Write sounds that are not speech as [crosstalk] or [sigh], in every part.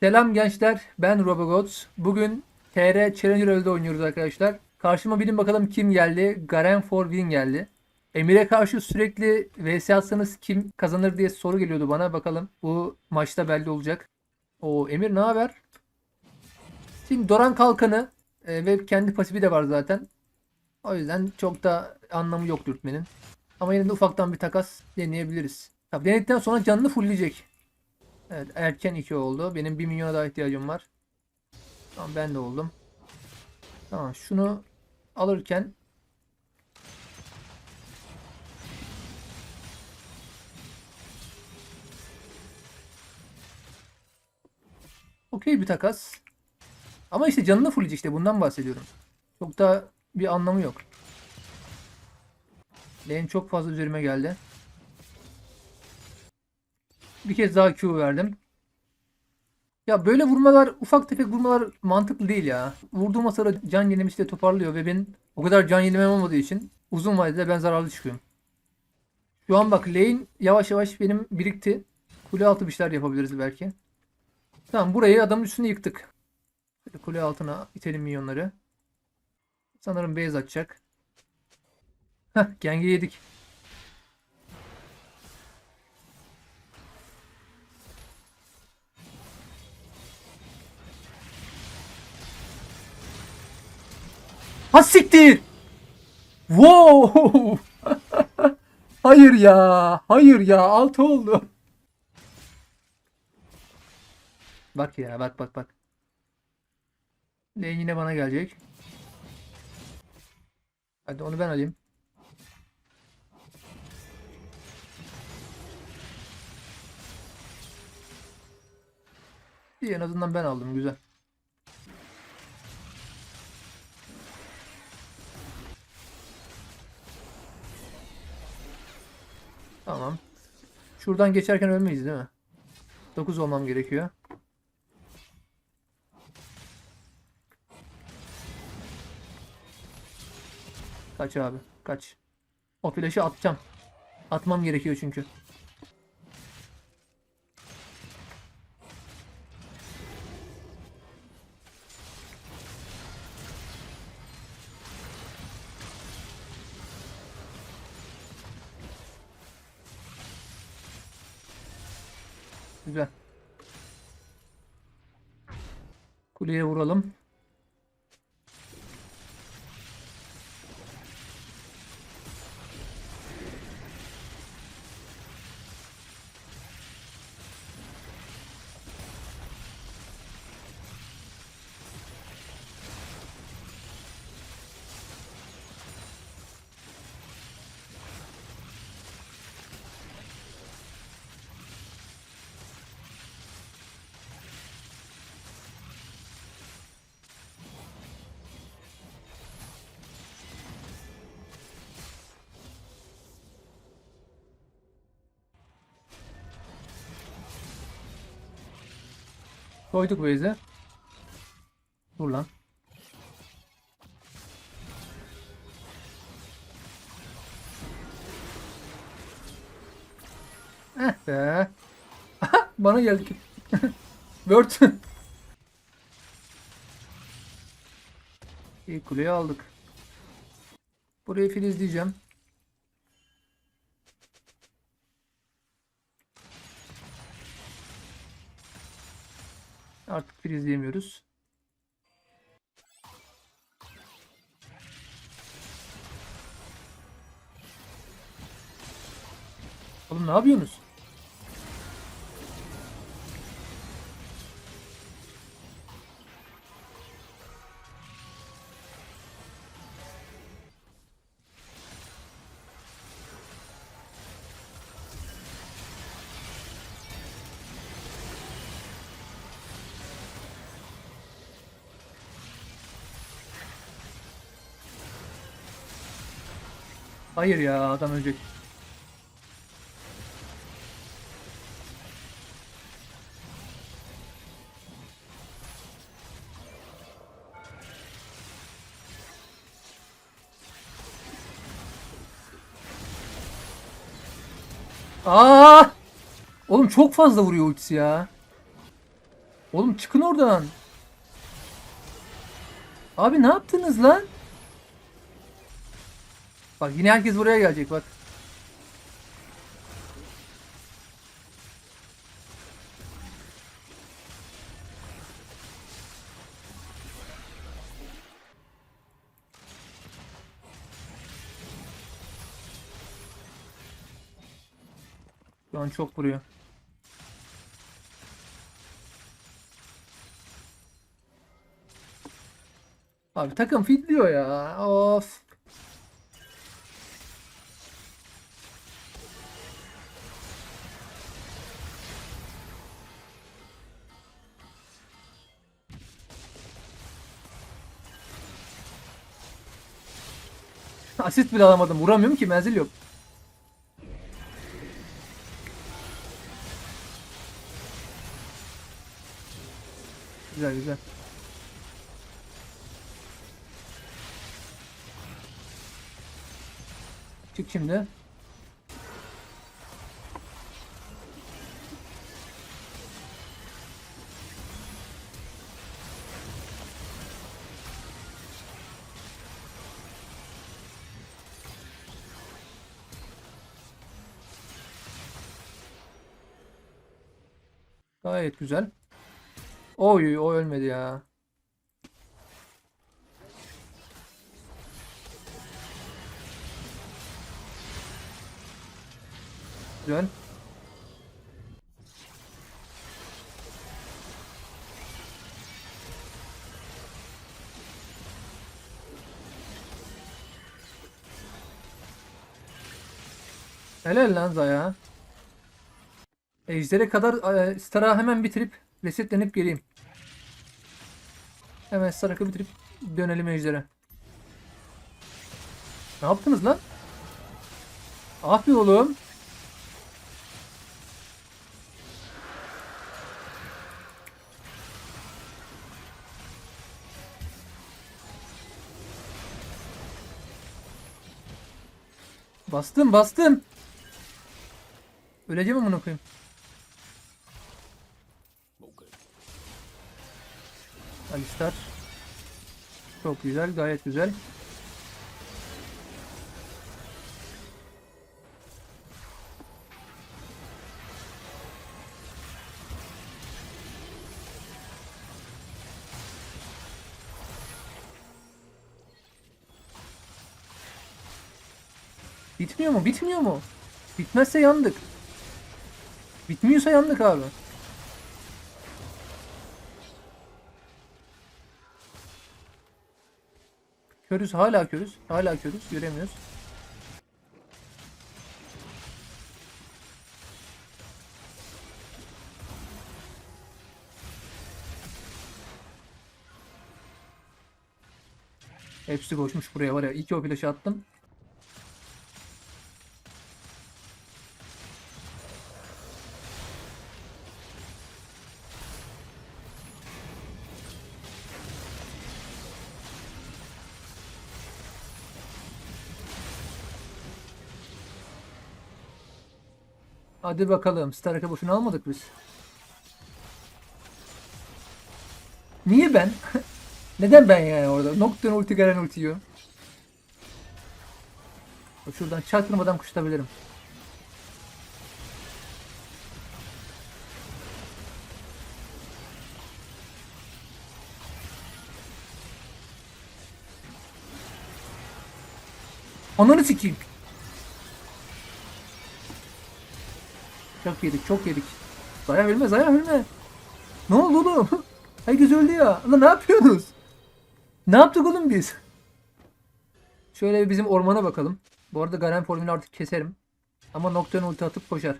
Selam gençler, ben Robogods. Bugün TR Challenger World'de oynuyoruz arkadaşlar. Karşıma bilin bakalım kim geldi? Garen for Win geldi. Emir'e karşı sürekli vs atsanız kim kazanır diye soru geliyordu bana. Bakalım bu maçta belli olacak. O Emir ne haber? Şimdi Doran Kalkanı e, ve kendi pasifi de var zaten. O yüzden çok da anlamı yok dürtmenin. Ama yine de ufaktan bir takas deneyebiliriz. Tabii denedikten sonra canını fullleyecek. Evet erken 2 oldu. Benim 1 milyona daha ihtiyacım var. Tamam ben de oldum. Tamam şunu alırken Okey bir takas. Ama işte canını fulleyecek işte bundan bahsediyorum. Çok da bir anlamı yok. Lane çok fazla üzerime geldi. Bir kez daha Q verdim. Ya böyle vurmalar, ufak tefek vurmalar mantıklı değil ya. Vurduğum hasara can yenilmiş de toparlıyor ve ben o kadar can yenilmem olmadığı için uzun vadede ben zararlı çıkıyorum. Şu an bak lane yavaş yavaş benim birikti. Kule altı bir şeyler yapabiliriz belki. Tamam burayı adamın üstüne yıktık. Şöyle Kule altına itelim minyonları. Sanırım base atacak. Heh genge yedik. Ha siktir. Wow. [laughs] hayır ya. Hayır ya. Altı oldu. Bak ya bak bak bak. Lane yine bana gelecek. Hadi onu ben alayım. İyi en azından ben aldım güzel. Tamam. Şuradan geçerken ölmeyiz değil mi? 9 olmam gerekiyor. Kaç abi. Kaç. O flash'ı atacağım. Atmam gerekiyor çünkü. Güzel. Kuleye vuralım. Koyduk base'e. Dur lan. Eh be. [laughs] Bana geldi. [laughs] Word. İyi kuleyi aldık. Burayı filizleyeceğim. Artık filizleyemiyoruz. Oğlum ne yapıyorsunuz? Hayır ya adam ölecek. Aa! Oğlum çok fazla vuruyor ultisi ya. Oğlum çıkın oradan. Abi ne yaptınız lan? Bak yine herkes buraya gelecek bak. Şu an çok vuruyor. Abi takım fitliyor ya. Of. [laughs] Asist bile alamadım. Vuramıyorum ki menzil yok. Güzel güzel. Çık şimdi. Gayet güzel. Oy o ölmedi ya. Güzel. Helal lan Zaya. Ejder'e kadar e, Star'a hemen bitirip resetlenip geleyim. Hemen Star'ı bitirip dönelim Ejder'e. Ne yaptınız lan? Ah be oğlum. Bastım bastım. Öleceğim amına koyayım. Alistar. Çok güzel, gayet güzel. Bitmiyor mu? Bitmiyor mu? Bitmezse yandık. Bitmiyorsa yandık abi. Körüz hala körüz. Hala körüz. Göremiyoruz. Hepsi koşmuş buraya var ya. İlk o flaşı attım. Hadi bakalım. Stark'a boşuna almadık biz. Niye ben? [laughs] Neden ben yani orada? Nocturne ulti gelen ulti yiyor. Şuradan çaktırmadan kuşatabilirim. Ananı sikeyim. Çok yedik, çok yedik. Zaya ölme, Zaya ölme. Ne oldu oğlum? [laughs] Herkes öldü ya. Lan ne yapıyorsunuz? Ne yaptık oğlum biz? Şöyle bizim ormana bakalım. Bu arada Garen formülü artık keserim. Ama Nocturne ulti atıp koşar.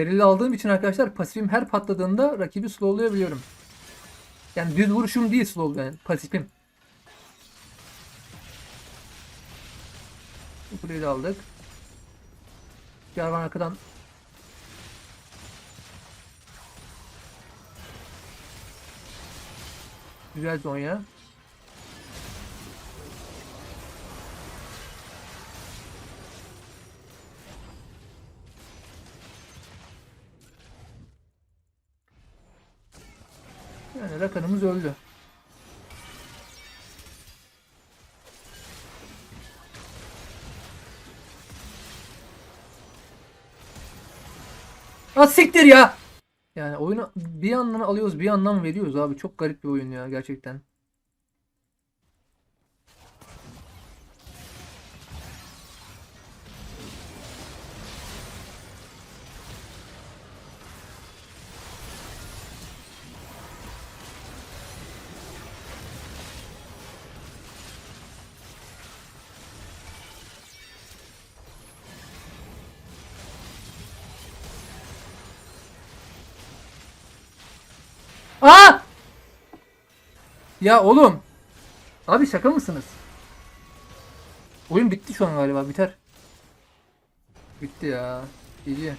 Serili aldığım için arkadaşlar pasifim her patladığında rakibi slowlayabiliyorum. Yani düz vuruşum değil slow yani pasifim. Kuleyi aldık. Jarvan arkadan Güzel Zonya. Yani Rakan'ımız öldü. Ha ya. Yani oyunu bir yandan alıyoruz bir yandan veriyoruz abi. Çok garip bir oyun ya gerçekten. Ya oğlum. Abi şaka mısınız? Oyun bitti şu an galiba biter. Bitti ya. GG.